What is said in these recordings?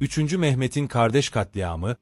3. Mehmet'in kardeş katliamı,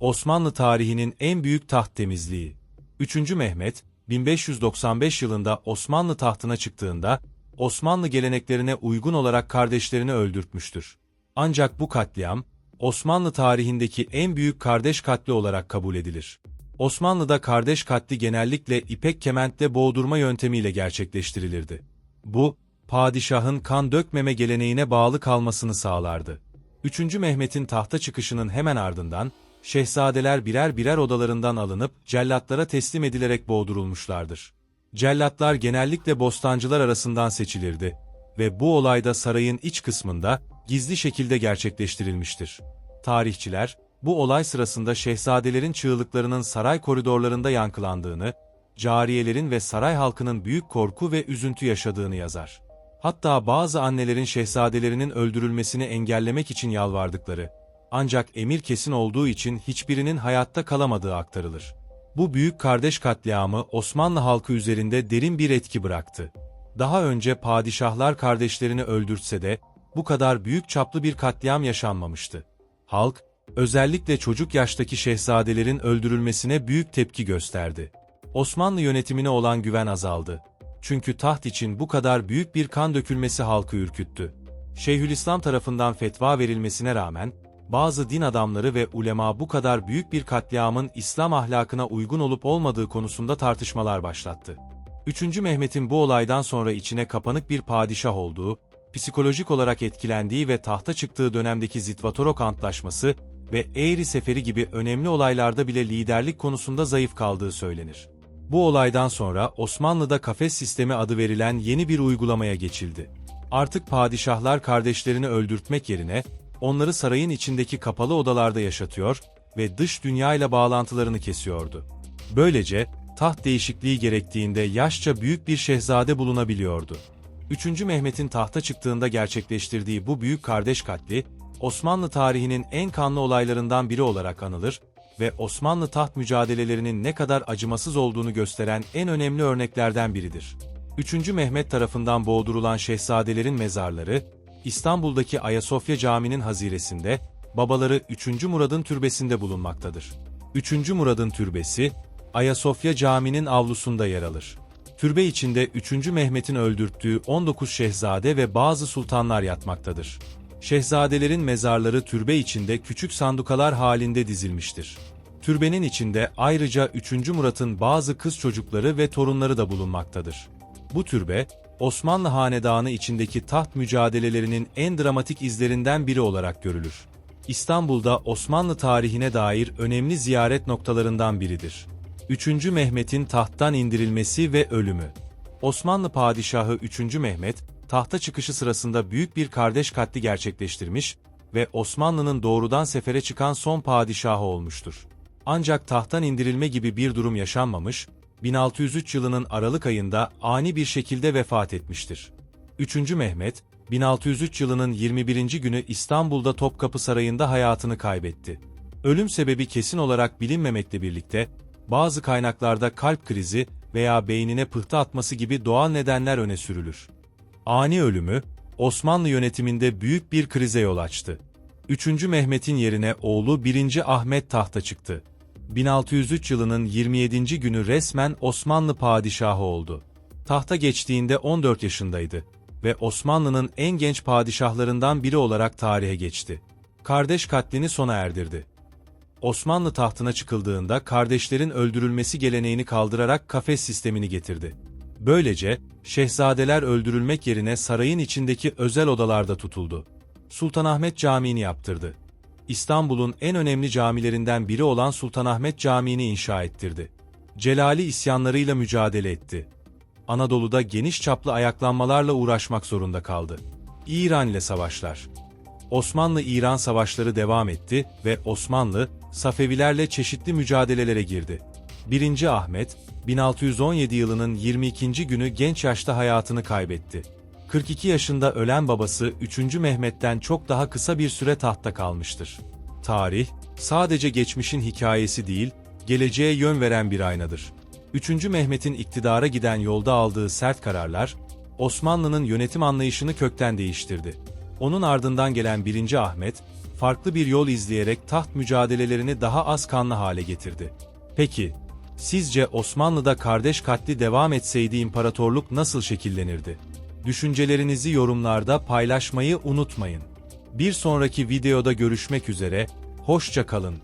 Osmanlı tarihinin en büyük taht temizliği. 3. Mehmet, 1595 yılında Osmanlı tahtına çıktığında, Osmanlı geleneklerine uygun olarak kardeşlerini öldürtmüştür. Ancak bu katliam, Osmanlı tarihindeki en büyük kardeş katli olarak kabul edilir. Osmanlı'da kardeş katli genellikle ipek kementle boğdurma yöntemiyle gerçekleştirilirdi. Bu, padişahın kan dökmeme geleneğine bağlı kalmasını sağlardı. 3. Mehmet'in tahta çıkışının hemen ardından, şehzadeler birer birer odalarından alınıp cellatlara teslim edilerek boğdurulmuşlardır. Cellatlar genellikle bostancılar arasından seçilirdi ve bu olayda sarayın iç kısmında gizli şekilde gerçekleştirilmiştir. Tarihçiler, bu olay sırasında şehzadelerin çığlıklarının saray koridorlarında yankılandığını, cariyelerin ve saray halkının büyük korku ve üzüntü yaşadığını yazar. Hatta bazı annelerin şehzadelerinin öldürülmesini engellemek için yalvardıkları, ancak emir kesin olduğu için hiçbirinin hayatta kalamadığı aktarılır. Bu büyük kardeş katliamı Osmanlı halkı üzerinde derin bir etki bıraktı. Daha önce padişahlar kardeşlerini öldürtse de, bu kadar büyük çaplı bir katliam yaşanmamıştı. Halk, özellikle çocuk yaştaki şehzadelerin öldürülmesine büyük tepki gösterdi. Osmanlı yönetimine olan güven azaldı. Çünkü taht için bu kadar büyük bir kan dökülmesi halkı ürküttü. Şeyhülislam tarafından fetva verilmesine rağmen, bazı din adamları ve ulema bu kadar büyük bir katliamın İslam ahlakına uygun olup olmadığı konusunda tartışmalar başlattı. 3. Mehmet'in bu olaydan sonra içine kapanık bir padişah olduğu, psikolojik olarak etkilendiği ve tahta çıktığı dönemdeki Zitvatorok Antlaşması ve Eğri Seferi gibi önemli olaylarda bile liderlik konusunda zayıf kaldığı söylenir. Bu olaydan sonra Osmanlı'da kafes sistemi adı verilen yeni bir uygulamaya geçildi. Artık padişahlar kardeşlerini öldürtmek yerine, onları sarayın içindeki kapalı odalarda yaşatıyor ve dış dünyayla bağlantılarını kesiyordu. Böylece, taht değişikliği gerektiğinde yaşça büyük bir şehzade bulunabiliyordu. 3. Mehmet'in tahta çıktığında gerçekleştirdiği bu büyük kardeş katli, Osmanlı tarihinin en kanlı olaylarından biri olarak anılır ve Osmanlı taht mücadelelerinin ne kadar acımasız olduğunu gösteren en önemli örneklerden biridir. 3. Mehmet tarafından boğdurulan şehzadelerin mezarları, İstanbul'daki Ayasofya Camii'nin haziresinde, babaları 3. Murad'ın türbesinde bulunmaktadır. 3. Murad'ın türbesi, Ayasofya Camii'nin avlusunda yer alır. Türbe içinde 3. Mehmet'in öldürttüğü 19 şehzade ve bazı sultanlar yatmaktadır. Şehzadelerin mezarları türbe içinde küçük sandukalar halinde dizilmiştir. Türbenin içinde ayrıca 3. Murat'ın bazı kız çocukları ve torunları da bulunmaktadır. Bu türbe, Osmanlı Hanedanı içindeki taht mücadelelerinin en dramatik izlerinden biri olarak görülür. İstanbul'da Osmanlı tarihine dair önemli ziyaret noktalarından biridir. 3. Mehmet'in tahttan indirilmesi ve ölümü. Osmanlı Padişahı 3. Mehmet, tahta çıkışı sırasında büyük bir kardeş katli gerçekleştirmiş ve Osmanlı'nın doğrudan sefere çıkan son padişahı olmuştur. Ancak tahttan indirilme gibi bir durum yaşanmamış, 1603 yılının Aralık ayında ani bir şekilde vefat etmiştir. 3. Mehmet, 1603 yılının 21. günü İstanbul'da Topkapı Sarayı'nda hayatını kaybetti. Ölüm sebebi kesin olarak bilinmemekle birlikte, bazı kaynaklarda kalp krizi veya beynine pıhtı atması gibi doğal nedenler öne sürülür. Ani ölümü, Osmanlı yönetiminde büyük bir krize yol açtı. 3. Mehmet'in yerine oğlu 1. Ahmet tahta çıktı. 1603 yılının 27. günü resmen Osmanlı padişahı oldu. Tahta geçtiğinde 14 yaşındaydı ve Osmanlı'nın en genç padişahlarından biri olarak tarihe geçti. Kardeş katlini sona erdirdi. Osmanlı tahtına çıkıldığında kardeşlerin öldürülmesi geleneğini kaldırarak kafes sistemini getirdi. Böylece, şehzadeler öldürülmek yerine sarayın içindeki özel odalarda tutuldu. Sultanahmet Camii'ni yaptırdı. İstanbul'un en önemli camilerinden biri olan Sultanahmet Camii'ni inşa ettirdi. Celali isyanlarıyla mücadele etti. Anadolu'da geniş çaplı ayaklanmalarla uğraşmak zorunda kaldı. İran ile savaşlar. Osmanlı-İran savaşları devam etti ve Osmanlı, Safevilerle çeşitli mücadelelere girdi. 1. Ahmet, 1617 yılının 22. günü genç yaşta hayatını kaybetti. 42 yaşında ölen babası 3. Mehmet'ten çok daha kısa bir süre tahtta kalmıştır. Tarih, sadece geçmişin hikayesi değil, geleceğe yön veren bir aynadır. 3. Mehmet'in iktidara giden yolda aldığı sert kararlar, Osmanlı'nın yönetim anlayışını kökten değiştirdi. Onun ardından gelen 1. Ahmet, farklı bir yol izleyerek taht mücadelelerini daha az kanlı hale getirdi. Peki, sizce Osmanlı'da kardeş katli devam etseydi imparatorluk nasıl şekillenirdi? Düşüncelerinizi yorumlarda paylaşmayı unutmayın. Bir sonraki videoda görüşmek üzere, hoşça kalın.